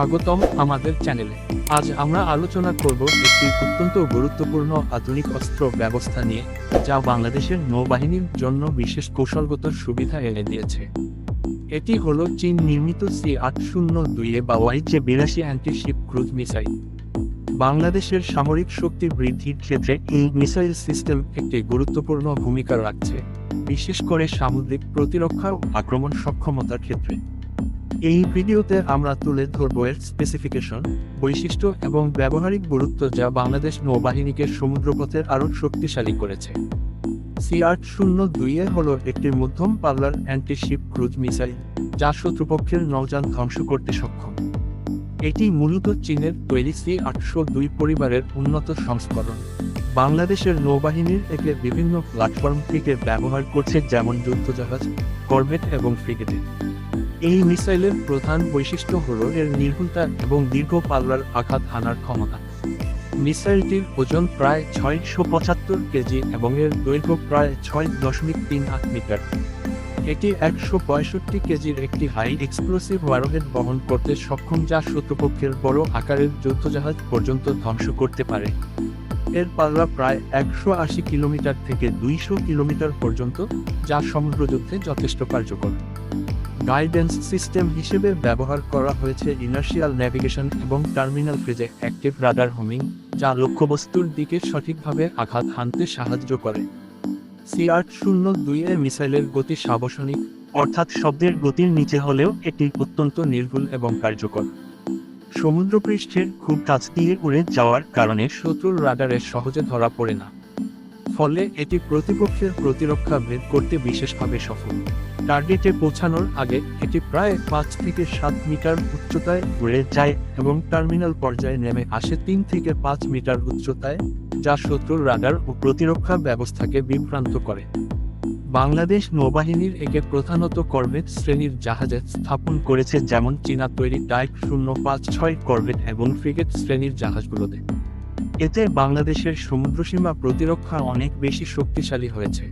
স্বাগতম আমাদের চ্যানেলে। আজ আমরা আলোচনা করব একটি অত্যন্ত গুরুত্বপূর্ণ আধুনিক অস্ত্র ব্যবস্থা নিয়ে, যা বাংলাদেশের নৌবাহিনীর জন্য বিশেষ কৌশলগত সুবিধা এনে দিয়েছে। এটি হলো চীন নির্মিত সি আট শূন্য দুইয়ে বা ওয়াইজে বিরাশি অ্যান্টিশিপ ক্রুজ মিসাইল। বাংলাদেশের সামরিক শক্তি বৃদ্ধির ক্ষেত্রে এই মিসাইল সিস্টেম একটি গুরুত্বপূর্ণ ভূমিকা রাখছে, বিশেষ করে সামুদ্রিক প্রতিরক্ষা ও আক্রমণ সক্ষমতার ক্ষেত্রে। এই ভিডিওতে আমরা তুলে ধরব এর স্পেসিফিকেশন বৈশিষ্ট্য এবং ব্যবহারিক গুরুত্ব যা বাংলাদেশ নৌবাহিনীকে সমুদ্রপথের আরও শক্তিশালী করেছে। সি শূন্য দুইয়ে হল একটি মধ্যম পাল্লার অ্যান্টিশিপ ক্রুজ মিসাইল যা শত্রুপক্ষের নৌযান ধ্বংস করতে সক্ষম। এটি মূলত চীনের তৈরি সি আটশো দুই পরিবারের উন্নত সংস্করণ। বাংলাদেশের নৌবাহিনীর একে বিভিন্ন প্ল্যাটফর্ম থেকে ব্যবহার করছে যেমন যুদ্ধজাহাজ করভেট এবং ফ্রিগেটে এই মিসাইলের প্রধান বৈশিষ্ট্য হল এর নির্ভুলতা এবং দীর্ঘ পাল্লার আঘাত হানার ক্ষমতা। মিসাইলটির ওজন প্রায় ছয়শো পঁচাত্তর কেজি এবং এর দৈর্ঘ্য প্রায় ছয় দশমিক তিন আট মিটার। এটি একশো পঁয়ষট্টি কেজির একটি হাই এক্সপ্লোসিভ ওয়ারহেড বহন করতে সক্ষম যা শত্রুপক্ষের বড় আকারের যুদ্ধজাহাজ পর্যন্ত ধ্বংস করতে পারে। এর পাল্লা প্রায় একশো আশি কিলোমিটার থেকে দুইশো কিলোমিটার পর্যন্ত, যা সমুদ্রযুদ্ধে যথেষ্ট কার্যকর। গাইডেন্স সিস্টেম হিসেবে ব্যবহার করা হয়েছে ইনার্শিয়াল ন্যাভিগেশন এবং terminal phase active radar homing যা লক্ষ্যবস্তুর দিকে সঠিকভাবে আঘাত হানতে সাহায্য করে। সি আট শূন্য দুই এর মিসাইলের গতি সাবসনিক, অর্থাৎ শব্দের গতির নিচে হলেও এটি অত্যন্ত নির্ভুল এবং কার্যকর। সমুদ্রপৃষ্ঠের খুব কাছ দিয়ে উড়ে যাওয়ার কারণে শত্রুর রাডারে সহজে ধরা পড়ে না। ফলে এটি প্রতিপক্ষের প্রতিরক্ষা ভেদ করতে বিশেষভাবে সফল। টার্গেটে পৌঁছানোর আগে এটি প্রায় পাঁচ থেকে সাত মিটার উচ্চতায় উড়ে যায় এবং টার্মিনাল পর্যায়ে নেমে আসে তিন থেকে পাঁচ মিটার উচ্চতায়, যা শত্রুর রাডার ও প্রতিরক্ষা ব্যবস্থাকে বিভ্রান্ত করে। বাংলাদেশ নৌবাহিনীর একে প্রধানত করভেট শ্রেণির জাহাজে স্থাপন করেছে, যেমন চীনা তৈরি টাইপ শূন্য পাঁচ ছয় করভেট এবং ফ্রিগেট শ্রেণির জাহাজগুলোতে। এতে বাংলাদেশের সমুদ্রসীমা প্রতিরক্ষা অনেক বেশি শক্তিশালী হয়েছে।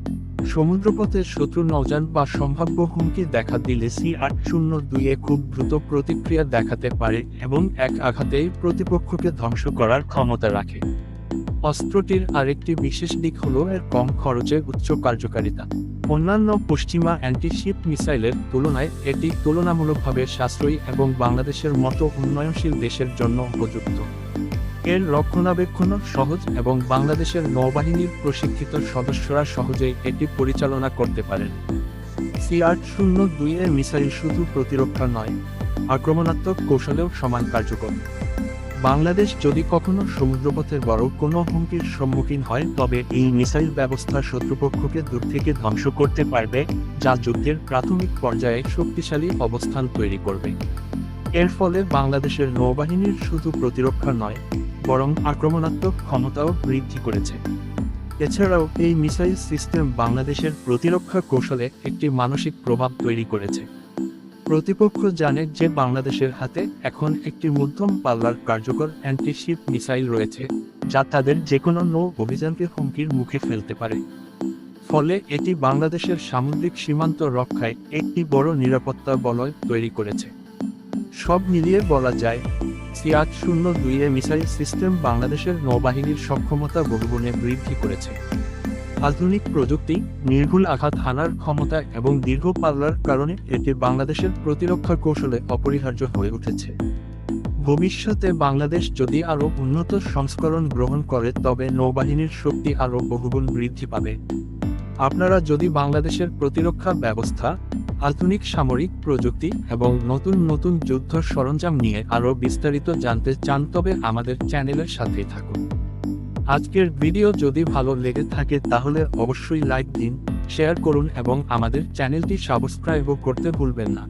সমুদ্রপথের শত্রু নৌযান বা সম্ভাব্য হুমকি দেখা দিলে সি আট শূন্য দুইয়ে খুব দ্রুত প্রতিক্রিয়া দেখাতে পারে এবং এক আঘাতেই প্রতিপক্ষকে ধ্বংস করার ক্ষমতা রাখে। অস্ত্রটির আরেকটি বিশেষ দিক হল এর কম খরচে উচ্চ কার্যকারিতা। অন্যান্য পশ্চিমা অ্যান্টিশিপ মিসাইলের তুলনায় এটি তুলনামূলকভাবে সাশ্রয়ী এবং বাংলাদেশের মতো উন্নয়নশীল দেশের জন্য উপযুক্ত। এর রক্ষণাবেক্ষণ সহজ এবং বাংলাদেশের নৌবাহিনীর প্রশিক্ষিত সদস্যরা সহজেই এটি পরিচালনা করতে পারেন। সি আট শূন্য দুই এর মিসাইল শুধু প্রতিরক্ষা নয়, আক্রমণাত্মক কৌশলেও সমান কার্যকর। বাংলাদেশ যদি কখনো সমুদ্রপথের বড় কোনো হুমকির সম্মুখীন হয়, তবে এই মিসাইল ব্যবস্থা শত্রুপক্ষকে দূর থেকে ধ্বংস করতে পারবে, যা যুদ্ধের প্রাথমিক পর্যায়ে শক্তিশালী অবস্থান তৈরি করবে। এর ফলে বাংলাদেশের নৌবাহিনীর শুধু প্রতিরক্ষা নয় বরং আক্রমণাত্মক ক্ষমতাও বৃদ্ধি করেছে। এছাড়াও এই মিসাইল সিস্টেম বাংলাদেশের প্রতিরক্ষা কৌশলে একটি মানসিক প্রভাব তৈরি করেছে। প্রতিপক্ষ জানে যে বাংলাদেশের হাতে এখন একটি মধ্যম পাল্লার কার্যকর অ্যান্টিশিপ মিসাইল রয়েছে, যা তাদের যে কোনো নৌ অভিযানকে হুমকির মুখে ফেলতে পারে। ফলে এটি বাংলাদেশের সামুদ্রিক সীমান্ত রক্ষায় একটি বড় নিরাপত্তা বলয় তৈরি করেছে। সব মিলিয়ে বলা যায় সি শূন্য দুই এ মিসাইল সিস্টেম বাংলাদেশের নৌবাহিনীর সক্ষমতা বহুগুণে বৃদ্ধি করেছে। আধুনিক প্রযুক্তি, নির্ভুল আঘাত হানার ক্ষমতা এবং দীর্ঘ পাল্লার কারণে এটি বাংলাদেশের প্রতিরক্ষা কৌশলে অপরিহার্য হয়ে উঠেছে। ভবিষ্যতে বাংলাদেশ যদি আরও উন্নত সংস্করণ গ্রহণ করে, তবে নৌবাহিনীর শক্তি আরও বহুগুণ বৃদ্ধি পাবে। আপনারা যদি বাংলাদেশের প্রতিরক্ষা ব্যবস্থা, আধুনিক সামরিক প্রযুক্তি এবং নতুন নতুন যুদ্ধ সরঞ্জাম নিয়ে আরও বিস্তারিত জানতে চান, তবে আমাদের চ্যানেলের সাথেই থাকুন। আজকের ভিডিও যদি ভালো লেগে থাকে তাহলে অবশ্যই লাইক দিন, শেয়ার করুন এবং আমাদের চ্যানেলটি সাবস্ক্রাইবও করতে ভুলবেন না।